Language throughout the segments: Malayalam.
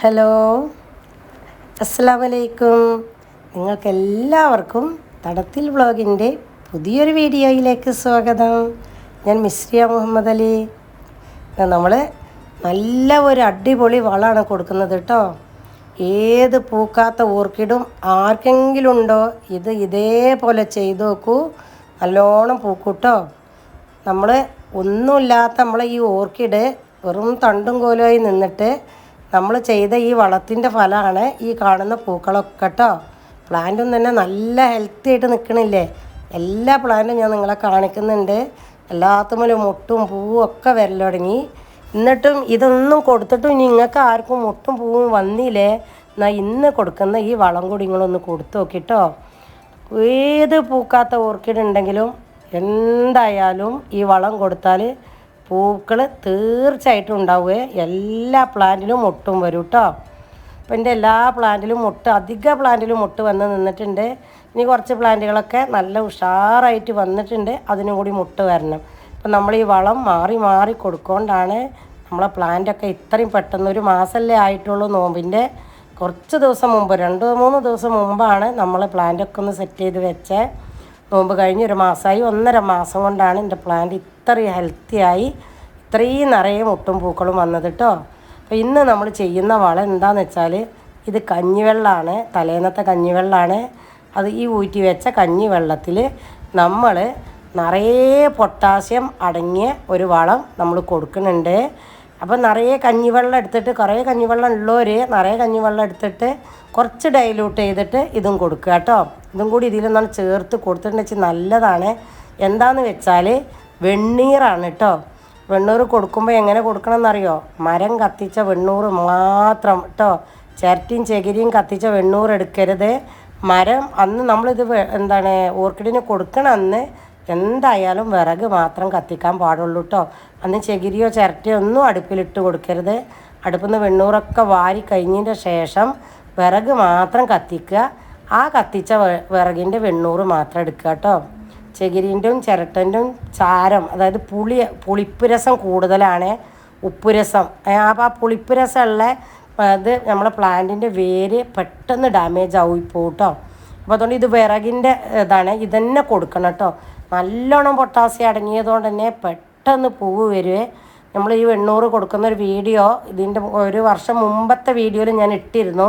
ഹലോ. അസ്സാം വലൈക്കും നിങ്ങൾക്കെല്ലാവർക്കും തടത്തിൽ വ്ളോഗിന്റെ പുതിയൊരു വീഡിയോയിലേക്ക് സ്വാഗതം. ഞാൻ മിസ്രിയ മുഹമ്മദ് അലി. നമ്മൾ നല്ല ഒരു അടിപൊളി വളമാണ് കൊടുക്കുന്നത് കേട്ടോ. ഏത് പൂക്കാത്ത ഓർക്കിഡും ആർക്കെങ്കിലും ഉണ്ടോ ഇത് ഇതേപോലെ ചെയ്തു നോക്കൂ. നല്ലോണം പൂക്കൂട്ടോ നമ്മൾ ഒന്നുമില്ലാത്ത നമ്മളെ ഈ ഓർക്കിഡ് വെറും തണ്ടും കോലുമായി നിന്നിട്ട് നമ്മൾ ചെയ്ത ഈ വളത്തിന്റെ ഫലമാണ് ഈ കാണുന്ന പൂക്കളൊക്കെ കേട്ടോ പ്ലാന്റും തന്നെ നല്ല ഹെൽത്തി ആയിട്ട് നിൽക്കണില്ലേ എല്ലാ പ്ലാന്റും ഞാൻ നിങ്ങളെ കാണിക്കുന്നുണ്ട്. എല്ലാത്തുമ്മലും മുട്ടും പൂവും ഒക്കെ വരൽ തുടങ്ങി. എന്നിട്ടും ഇതൊന്നും കൊടുത്തിട്ടും നിങ്ങൾക്ക് ആർക്കും മുട്ടും പൂവും വന്നില്ലേ? എന്നാൽ ഇന്ന് കൊടുക്കുന്ന ഈ വളം കൂടി നിങ്ങളൊന്ന് കൊടുത്തു നോക്കിട്ടോ ഏത് പൂക്കാത്ത ഓർക്കിഡ് ഉണ്ടെങ്കിലും എന്തായാലും ഈ വളം കൊടുത്താൽ പൂക്കൾ തീർച്ചയായിട്ടും ഉണ്ടാവുക എല്ലാ പ്ലാന്റിലും മുട്ടും വരും കേട്ടോ അപ്പം എന്റെ എല്ലാ പ്ലാന്റിലും മുട്ട് അധിക പ്ലാന്റിലും മുട്ട് വന്ന് നിന്നിട്ടുണ്ട്. ഇനി കുറച്ച് പ്ലാന്റുകളൊക്കെ നല്ല ഉഷാറായിട്ട് വന്നിട്ടുണ്ട്. അതിനും കൂടി മുട്ട് വരണം. അപ്പം നമ്മൾ ഈ വളം മാറി മാറി കൊടുക്കൊണ്ടാണ് നമ്മളെ പ്ലാന്റൊക്കെ ഇത്രയും പെട്ടെന്ന് ഒരു മാസമല്ലേ ആയിട്ടുള്ളൂ നോമ്പിന്റെ. കുറച്ച് ദിവസം മുമ്പ് രണ്ട് മൂന്ന് ദിവസം മുമ്പാണ് നമ്മൾ പ്ലാന്റൊക്കെ ഒന്ന് സെറ്റ് ചെയ്ത് വെച്ചേ. നോമ്പ് കഴിഞ്ഞ് ഒരു മാസമായി. ഒന്നര മാസം കൊണ്ടാണ് എന്റെ പ്ലാന്റ് ഇത്രയും ഹെൽത്തിയായി ഇത്രയും നിറയെ മുട്ടും പൂക്കളും വന്നത് കേട്ടോ അപ്പോൾ ഇന്ന് നമ്മൾ ചെയ്യുന്ന വളം എന്താണെന്ന് വെച്ചാൽ ഇത് കഞ്ഞിവെള്ളമാണ് തലേന്നത്തെ കഞ്ഞിവെള്ളമാണ് അത് ഈ ഊറ്റി വെച്ച കഞ്ഞിവെള്ളത്തിൽ നമ്മൾ നിറയെ പൊട്ടാസ്യം അടങ്ങിയ ഒരു വളം നമ്മൾ കൊടുക്കുന്നുണ്ട്. അപ്പോൾ നിറയെ കഞ്ഞിവെള്ളം എടുത്തിട്ട് കുറേ കഞ്ഞിവെള്ളം ഉള്ളവർ നിറയെ കഞ്ഞിവെള്ളം എടുത്തിട്ട് കുറച്ച് ഡൈലൂട്ട് ചെയ്തിട്ട് ഇതും കൊടുക്കുക കേട്ടോ. ഇതും കൂടി ഇതിലൊന്നാണ് ചേർത്ത് കൊടുത്തിട്ടുണ്ടെന്ന് വെച്ചാൽ നല്ലതാണ്. എന്താണെന്ന് വെച്ചാൽ വെണ്ണീറാണ് കേട്ടോ. വെണ്ണൂറ് കൊടുക്കുമ്പോൾ എങ്ങനെ കൊടുക്കണം എന്നറിയോ മരം കത്തിച്ച വെണ്ണൂറ് മാത്രം കേട്ടോ. ചിരട്ടിയും ചകിരിയും കത്തിച്ച വെണ്ണൂറ് എടുക്കരുത്. മരം അന്ന് നമ്മളിത് എന്താണ് ഓർക്കിഡിന് കൊടുക്കണ അന്ന് എന്തായാലും വിറക് മാത്രം കത്തിക്കാൻ പാടുള്ളൂ കേട്ടോ അന്ന് ചകിരിയോ ചിരട്ടയോ ഒന്നും അടുപ്പിലിട്ട് കൊടുക്കരുത്. അടുപ്പിൽ നിന്ന് വെണ്ണൂറൊക്കെ വാരി കഴിഞ്ഞതിന്റെ ശേഷം വിറക് മാത്രം കത്തിക്കുക. ആ കത്തിച്ച വിറകിന്റെ വെണ്ണൂറ് മാത്രം എടുക്കുക കേട്ടോ ചകിരിന്റെയും ചിരട്ടന്റെയും ചാരം അതായത് പുളി പുളിപ്പ് രസം കൂടുതലാണ് ഉപ്പ് രസം. അപ്പോൾ ആ പുളിപ്പ് രസമുള്ള അത് നമ്മളെ പ്ലാന്റിന്റെ വേര് പെട്ടെന്ന് ഡാമേജ് കേട്ടോ അപ്പോൾ അതുകൊണ്ട് ഇത് വിറകിന്റെ ഇതാണ്. ഇതന്നെ കൊടുക്കണം കേട്ടോ. നല്ലോണം പൊട്ടാസ്യം അടങ്ങിയതുകൊണ്ട് തന്നെ പെട്ടെന്ന് പൂവ് വരുവേ. നമ്മൾ ഈ വെണ്ണൂറ് കൊടുക്കുന്ന ഒരു വീഡിയോ ഇതിന്റെ ഒരു വർഷം മുമ്പത്തെ വീഡിയോയിൽ ഞാൻ ഇട്ടിരുന്നു.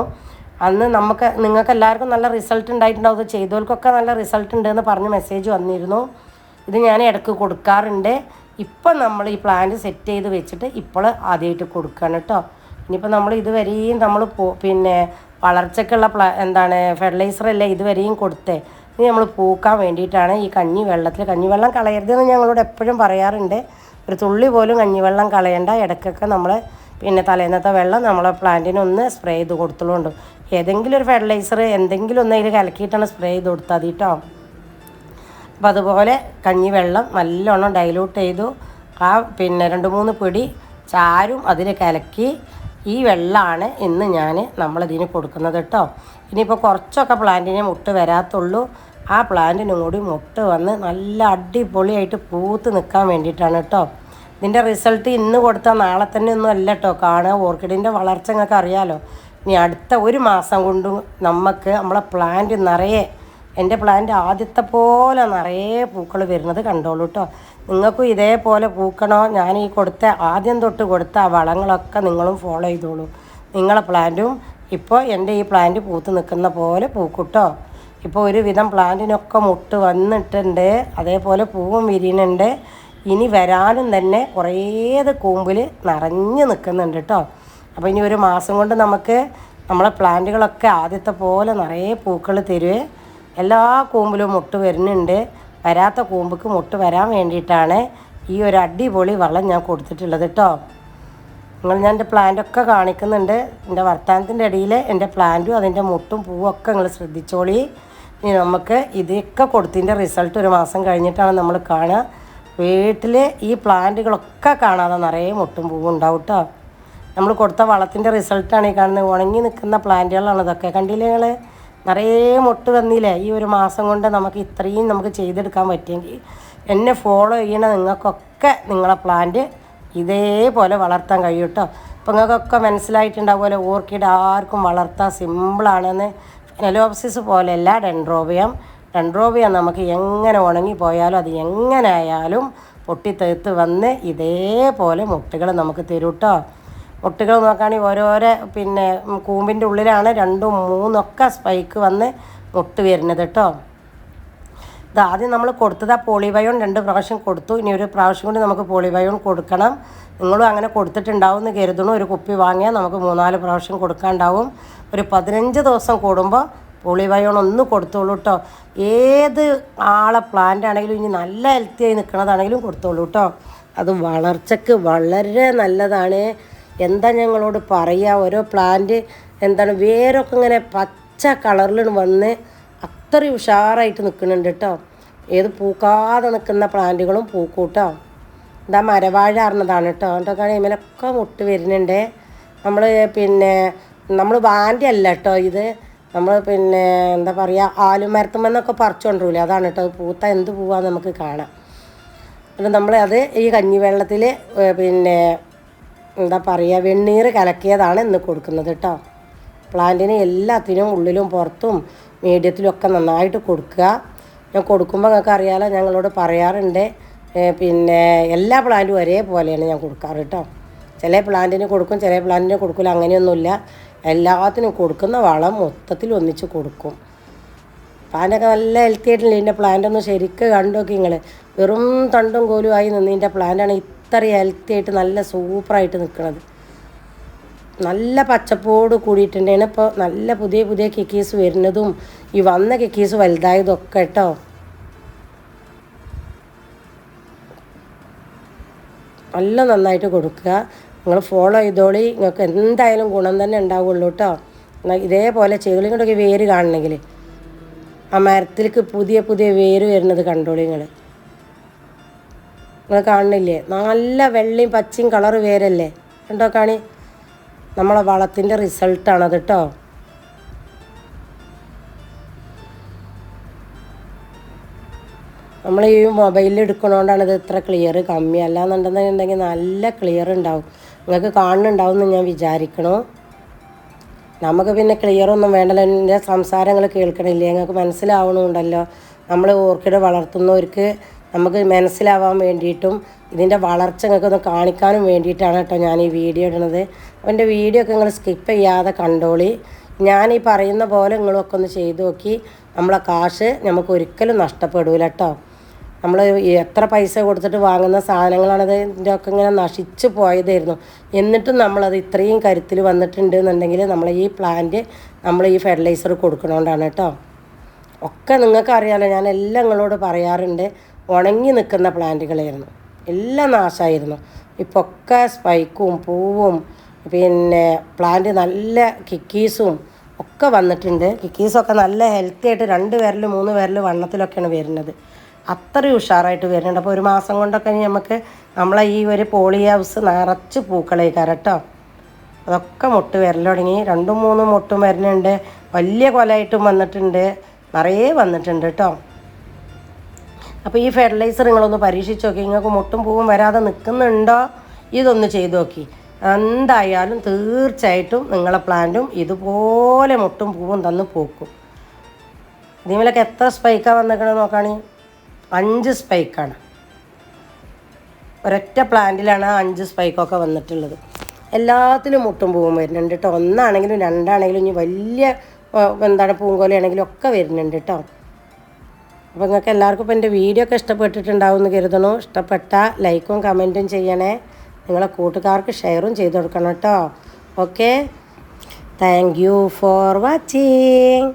അന്ന് നമുക്ക് നിങ്ങൾക്ക് എല്ലാവർക്കും നല്ല റിസൾട്ട് ഉണ്ടായിട്ടുണ്ടാവും. അത് ചെയ്തവർക്കൊക്കെ നല്ല റിസൾട്ട് ഉണ്ടെന്ന് പറഞ്ഞ് മെസ്സേജ് വന്നിരുന്നു. ഇത് ഞാൻ ഇടയ്ക്ക് കൊടുക്കാറുണ്ട്. ഇപ്പം നമ്മൾ ഈ പ്ലാന്റ് സെറ്റ് ചെയ്ത് വെച്ചിട്ട് ഇപ്പോൾ ആദ്യമായിട്ട് കൊടുക്കുകയാണ് കേട്ടോ. ഇനിയിപ്പോൾ നമ്മൾ ഇതുവരെയും നമ്മൾ പിന്നെ വളർച്ചയ്ക്കുള്ള പ്ല എന്താണ് ഫെർട്ടിലൈസർ അല്ലേ ഇതുവരെയും കൊടുത്തേ. ഇനി നമ്മൾ പൂക്കാൻ വേണ്ടിയിട്ടാണ് ഈ കഞ്ഞി വെള്ളത്തിൽ കഞ്ഞിവെള്ളം കളയരുതെന്ന് ഞങ്ങളോട് എപ്പോഴും പറയാറുണ്ട്. ഒരു തുള്ളി പോലും കഞ്ഞിവെള്ളം കളയണ്ട. ഇടയ്ക്കൊക്കെ നമ്മൾ പിന്നെ തലേന്നത്തെ വെള്ളം നമ്മളെ പ്ലാന്റിന് ഒന്ന് സ്പ്രേ ചെയ്ത് കൊടുത്തോളുണ്ട്. ഏതെങ്കിലും ഒരു ഫെർട്ടിലൈസർ എന്തെങ്കിലും ഒന്ന് അതിൽ കലക്കിയിട്ടാണ് സ്പ്രേ ചെയ്ത് കൊടുത്താൽ കേട്ടോ അപ്പോൾ അതുപോലെ കഞ്ഞി വെള്ളം നല്ലോണം ഡൈലൂട്ട് ചെയ്തു. ആ പിന്നെ രണ്ട് മൂന്ന് പിടി ചാരും അതിൽ കലക്കി ഈ വെള്ളമാണ് ഇന്ന് ഞാൻ നമ്മളിതിന് കൊടുക്കുന്നത് കേട്ടോ ഇനിയിപ്പോൾ കുറച്ചൊക്കെ പ്ലാന്റിനെ മുട്ട് വരാത്തുള്ളൂ. ആ പ്ലാന്റിനും കൂടി മുട്ട് വന്ന് നല്ല അടിപൊളിയായിട്ട് പൂത്ത് നിൽക്കാൻ വേണ്ടിയിട്ടാണ് കേട്ടോ ഇതിന്റെ റിസൾട്ട് ഇന്ന് കൊടുത്താൽ നാളെ തന്നെ ഒന്നും അല്ല കേട്ടോ കാണുക ഓർക്കിഡിന്റെ വളർച്ച നിങ്ങൾക്ക് അറിയാമല്ലോ ഇനി അടുത്ത ഒരു മാസം കൊണ്ട് നമുക്ക് നമ്മളെ പ്ലാന്റ് നിറയെ എന്റെ പ്ലാന്റ് ആദ്യത്തെ പോലെ നിറയെ പൂക്കൾ വരുന്നത് കണ്ടോളൂ കേട്ടോ നിങ്ങൾക്കും ഇതേപോലെ പൂക്കണോ? ഞാൻ ഈ കൊടുത്ത ആദ്യം തൊട്ട് കൊടുത്ത ആ വളങ്ങളൊക്കെ നിങ്ങളും ഫോളോ ചെയ്തോളൂ. നിങ്ങളെ പ്ലാന്റും ഇപ്പോൾ എന്റെ ഈ പ്ലാന്റ് പൂത്ത് നിൽക്കുന്ന പോലെ പൂക്കൂട്ടോ ഇപ്പോൾ ഒരുവിധം പ്ലാന്റിനൊക്കെ മുട്ട് വന്നിട്ടുണ്ട് അതേപോലെ പൂവും വിരിയുന്നുണ്ട്. ഇനി വരാനും തന്നെ കുറേത് കൂമ്പിൽ നിറഞ്ഞു നിൽക്കുന്നുണ്ട് കേട്ടോ അപ്പോൾ ഇനി ഒരു മാസം കൊണ്ട് നമുക്ക് നമ്മളെ പ്ലാന്റുകളൊക്കെ ആദ്യത്തെ പോലെ നിറയെ പൂക്കൾ തരുവേ. എല്ലാ കൂമ്പിലും മുട്ട് വരുന്നുണ്ട്. വരാത്ത കൂമ്പക്ക് മുട്ട് വരാൻ വേണ്ടിയിട്ടാണ് ഈ ഒരു അടിപൊളി വളം ഞാൻ കൊടുത്തിട്ടുള്ളത് കേട്ടോ നിങ്ങൾ ഞാൻ എന്റെ പ്ലാന്റൊക്കെ കാണിക്കുന്നുണ്ട്. എന്റെ വർത്തമാനത്തിന്റെ ഇടയിൽ എന്റെ പ്ലാന്റും അതിന്റെ മുട്ടും പൂവും ഒക്കെ നിങ്ങൾ ശ്രദ്ധിച്ചോളി. ഇനി നമുക്ക് ഇതൊക്കെ കൊടുത്തതിന്റെ റിസൾട്ട് ഒരു മാസം കഴിഞ്ഞിട്ടാണ് നമ്മൾ കാണുക. വീട്ടിൽ ഈ പ്ലാന്റുകളൊക്കെ കാണാതെ നിറയെ മുട്ടും പൂവും ഉണ്ടാവും കേട്ടോ നമ്മൾ കൊടുത്ത വളത്തിന്റെ റിസൾട്ടാണ് ഈ കാണുന്നത്. ഉണങ്ങി നിൽക്കുന്ന പ്ലാന്റുകളാണ് ഇതൊക്കെ. കണ്ടില്ലേ നിങ്ങൾ? നിറയെ മുട്ട് തന്നില്ലേ? ഈ ഒരു മാസം കൊണ്ട് നമുക്ക് ഇത്രയും നമുക്ക് ചെയ്തെടുക്കാൻ പറ്റിയെങ്കിൽ എന്നെ ഫോളോ ചെയ്യണ നിങ്ങൾക്കൊക്കെ നിങ്ങളെ പ്ലാന്റ് ഇതേപോലെ വളർത്താൻ കഴിയും കേട്ടോ. അപ്പോൾ നിങ്ങൾക്കൊക്കെ മനസ്സിലായിട്ടുണ്ടാവുമല്ലോ ഓർക്കിഡ് ആർക്കും വളർത്താൻ സിമ്പിളാണെന്ന് ഫെനലോപ്സിസ് പോലെയല്ല ഡെൻഡ്രോബിയം ഡെൻഡ്രോബിയം നമുക്ക് എങ്ങനെ ഉണങ്ങി പോയാലും അത് എങ്ങനെ ആയാലും പൊട്ടിത്തെഴുത്ത് വന്ന് ഇതേപോലെ മുട്ടുകൾ നമുക്ക് തരൂട്ടോ മുട്ടുകൾ നോക്കുകയാണെങ്കിൽ ഓരോരോ പിന്നെ കൂമ്പിന്റെ ഉള്ളിലാണ് രണ്ടും മൂന്നൊക്കെ സ്പൈക്ക് വന്ന് മുട്ട് വരുന്നത് കേട്ടോ. ഇത് ആദ്യം നമ്മൾ കൊടുത്തത് ആ പോളിബയോൺ രണ്ട് പ്രാവശ്യം കൊടുത്തു. ഇനി ഒരു പ്രാവശ്യം കൂടി നമുക്ക് പോളിബയോൺ കൊടുക്കണം. നിങ്ങളും അങ്ങനെ കൊടുത്തിട്ടുണ്ടാവും എന്ന് കരുതണു ഒരു കുപ്പി വാങ്ങിയാൽ നമുക്ക് മൂന്നാൽ പ്രാവശ്യം കൊടുക്കാണ്ടാവും. ഒരു പതിനഞ്ച് ദിവസം കൂടുമ്പോൾ പോളിബയോൺ ഒന്ന് കൊടുത്തോളൂ കേട്ടോ. ഏത് ആളെ പ്ലാന്റ് ആണെങ്കിലും ഇനി നല്ല ഹെൽത്തി ആയി നിൽക്കുന്നതാണെങ്കിലും കൊടുത്തോളൂ കേട്ടോ. അത് വളർച്ചയ്ക്ക് വളരെ നല്ലതാണ്. എന്താ ഞങ്ങളോട് പറയുക ഓരോ പ്ലാന്റ് എന്താണ്? വേരൊക്കെ ഇങ്ങനെ പച്ച കളറിൽ വന്ന് അത്രയും ഉഷാറായിട്ട് നിൽക്കുന്നുണ്ട് കേട്ടോ ഏത് പൂക്കാതെ നിൽക്കുന്ന പ്ലാന്റുകളും പൂക്കൂട്ടോ. എന്താ മരവാഴ അറിഞ്ഞതാണ് കേട്ടോ എന്നിട്ടൊക്കെ ഇമലൊക്കെ മുട്ട് വരുന്നുണ്ട്. നമ്മൾ പിന്നെ നമ്മൾ വാന്റെ അല്ല കേട്ടോ ഇത്. നമ്മൾ പിന്നെ എന്താ പറയുക ആലുമരത്തുമെന്നൊക്കെ പറിച്ചുകൊണ്ടിരില്ലേ അതാണ് കേട്ടോ പൂത്ത എന്ത് പൂവാന്ന് നമുക്ക് കാണാം. നമ്മൾ അത് ഈ കഞ്ഞിവെള്ളത്തിൽ പിന്നെ എന്താ പറയുക വെണ്ണീർ കലക്കിയതാണ് ഇന്ന് കൊടുക്കുന്നത് കേട്ടോ പ്ലാന്റിന് എല്ലാത്തിനും ഉള്ളിലും പുറത്തും മീഡിയത്തിലും ഒക്കെ നന്നായിട്ട് കൊടുക്കുക. ഞാൻ കൊടുക്കുമ്പോൾ നിങ്ങൾക്ക് അറിയാലോ ഞങ്ങളോട് പറയാറുണ്ട് പിന്നെ എല്ലാ പ്ലാന്റും ഒരേപോലെയാണ് ഞാൻ കൊടുക്കാറ് കേട്ടോ ചില പ്ലാന്റിന് കൊടുക്കും ചില പ്ലാന്റിന് കൊടുക്കില്ല അങ്ങനെയൊന്നുമില്ല. എല്ലാത്തിനും കൊടുക്കുന്ന വളം മൊത്തത്തിൽ ഒന്നിച്ച് കൊടുക്കും. പ്ലാന്റൊക്കെ നല്ല ഹെൽത്തി ആയിട്ടില്ല? ഇതിന്റെ പ്ലാന്റ് ഒന്ന് ശരിക്കും കണ്ടു നോക്കി നിങ്ങൾ വെറും തണ്ടും കോലുമായി ആയി നിന്ന് ഇതിന്റെ പ്ലാന്റാണ് ഇത്രയും ഹെൽത്തി ആയിട്ട് നല്ല സൂപ്പറായിട്ട് നിൽക്കുന്നത് നല്ല പച്ചപ്പോട് കൂടിയിട്ടുണ്ടാണ് ഇപ്പോൾ നല്ല പുതിയ പുതിയ കിക്കീസ് വരുന്നതും ഈ വന്ന കിക്കീസ് വലുതായതും ഒക്കെ കേട്ടോ നല്ല നന്നായിട്ട് കൊടുക്കുക. നിങ്ങൾ ഫോളോ ചെയ്തോളി. നിങ്ങൾക്ക് എന്തായാലും ഗുണം തന്നെ ഉണ്ടാവുള്ളൂ കേട്ടോ ഇതേപോലെ ചെയ്തോളി ഇങ്ങോട്ടൊക്കെ വേര് കാണണമെങ്കിൽ ആ മരത്തിലേക്ക് പുതിയ പുതിയ വേര് വരുന്നത് കണ്ടോളി നിങ്ങൾ. നിങ്ങൾ കാണുന്നില്ലേ? നല്ല വെള്ളയും പച്ചയും കളർ വേരല്ലേ? കണ്ടോ കാണി? നമ്മളെ വളത്തിന്റെ അത് കേട്ടോ നമ്മൾ ഈ മൊബൈലിൽ എടുക്കണോണ്ടാണ് ഇത് ഇത്ര ക്ലിയർ കമ്മി. അല്ലാന്നുണ്ടെന്നുണ്ടെങ്കിൽ നല്ല ക്ലിയർ ഉണ്ടാവും. നിങ്ങൾക്ക് കാണുന്നുണ്ടാവും എന്ന് ഞാൻ വിചാരിക്കണു. നമുക്ക് പിന്നെ ക്ലിയർ ഒന്നും വേണ്ടല്ലോ. എന്റെ സംസാരങ്ങൾ കേൾക്കണില്ലേ? നിങ്ങൾക്ക് മനസ്സിലാവണമുണ്ടല്ലോ നമ്മൾ ഓർക്കിഡ് വളർത്തുന്നവർക്ക് നമുക്ക് മനസ്സിലാവാൻ വേണ്ടിയിട്ടും ഇതിന്റെ വളർച്ച നിങ്ങൾക്ക് ഒന്ന് കാണിക്കാനും വേണ്ടിയിട്ടാണ് കേട്ടോ ഞാൻ ഈ വീഡിയോ ഇടുന്നത്. അപ്പോൾ എന്റെ വീഡിയോ ഒക്കെ നിങ്ങൾ സ്കിപ്പ് ചെയ്യാതെ കണ്ടോളി. ഞാൻ ഈ പറയുന്ന പോലെ നിങ്ങളൊക്കെ ഒന്ന് ചെയ്തു നോക്കി. നമ്മളെ കാശ് നമുക്ക് ഒരിക്കലും നഷ്ടപ്പെടില്ല കേട്ടോ. നമ്മൾ എത്ര പൈസ കൊടുത്തിട്ട് വാങ്ങുന്ന സാധനങ്ങളാണത് ഇതിന്റെ ഒക്കെ ഇങ്ങനെ നശിച്ചു പോയതായിരുന്നു. എന്നിട്ടും നമ്മളത് ഇത്രയും കരുത്തിൽ വന്നിട്ടുണ്ട് എന്നുണ്ടെങ്കിൽ നമ്മൾ ഈ പ്ലാന്റ് നമ്മൾ ഈ ഫെർട്ടിലൈസർ കൊടുക്കണോണ്ടാണ് കേട്ടോ. ഒക്കെ നിങ്ങൾക്ക് അറിയാലോ ഞാൻ എല്ലാം നിങ്ങളോട് പറയാറുണ്ട്. ഉണങ്ങി നിൽക്കുന്ന പ്ലാന്റുകളായിരുന്നു. എല്ലാം നാശമായിരുന്നു. ഇപ്പോൾ ഒക്കെ സ്പൈക്കും പൂവും പിന്നെ പ്ലാന്റ് നല്ല കിക്കീസും ഒക്കെ വന്നിട്ടുണ്ട്. കിക്കീസൊക്കെ നല്ല ഹെൽത്തി ആയിട്ട് രണ്ട് പേരിൽ മൂന്ന് പേരിൽ വണ്ണത്തിലൊക്കെയാണ് വരുന്നത്. അത്രയും ഉഷാറായിട്ട് വരുന്നുണ്ട്. അപ്പോൾ ഒരു മാസം കൊണ്ടൊക്കെ നമുക്ക് നമ്മളെ ഈ ഒരു പോളി ഹൗസ് നിറച്ച് പൂക്കളേക്കാരം കേട്ടോ. അതൊക്കെ മുട്ട് വരൽ തുടങ്ങി. രണ്ടും മൂന്നും മുട്ടും വരുന്നുണ്ട്. വലിയ കൊലയായിട്ടും വന്നിട്ടുണ്ട്. നിറയെ വന്നിട്ടുണ്ട് കേട്ടോ. അപ്പോൾ ഈ ഫെർട്ടിലൈസർ നിങ്ങളൊന്ന് പരീക്ഷിച്ച് നോക്കി. നിങ്ങൾക്ക് മുട്ടും പൂവും വരാതെ നിൽക്കുന്നുണ്ടോ ഇതൊന്ന് ചെയ്ത് നോക്കി. എന്തായാലും തീർച്ചയായിട്ടും നിങ്ങളെ പ്ലാന്റും ഇതുപോലെ മുട്ടും പൂവും തന്ന് പൂക്കും. ഇതിമേലൊക്കെ എത്ര സ്പൈക്കാണ് വന്നിരിക്കണത് നോക്കുകയാണെങ്കിൽ അഞ്ച് സ്പൈക്കാണ് ഒരൊറ്റ പ്ലാന്റിലാണ് അഞ്ച് സ്പൈക്കൊക്കെ വന്നിട്ടുള്ളത്. എല്ലാത്തിലും മുട്ടും പൂവും വരുന്നുണ്ട് കേട്ടോ ഒന്നാണെങ്കിലും രണ്ടാണെങ്കിലും ഇനി വലിയ എന്താണ് പൂങ്കോലയാണെങ്കിലും ഒക്കെ വരുന്നുണ്ട് കേട്ടോ അപ്പോൾ നിങ്ങൾക്ക് എല്ലാവർക്കും ഇപ്പോൾ എന്റെ വീഡിയോ ഒക്കെ ഇഷ്ടപ്പെട്ടിട്ടുണ്ടാവും എന്ന് കരുതണു. ഇഷ്ടപ്പെട്ട ലൈക്കും കമന്റും ചെയ്യണേ. നിങ്ങളെ കൂട്ടുകാർക്ക് ഷെയറും ചെയ്ത് കൊടുക്കണം കേട്ടോ. Okay thank you for watching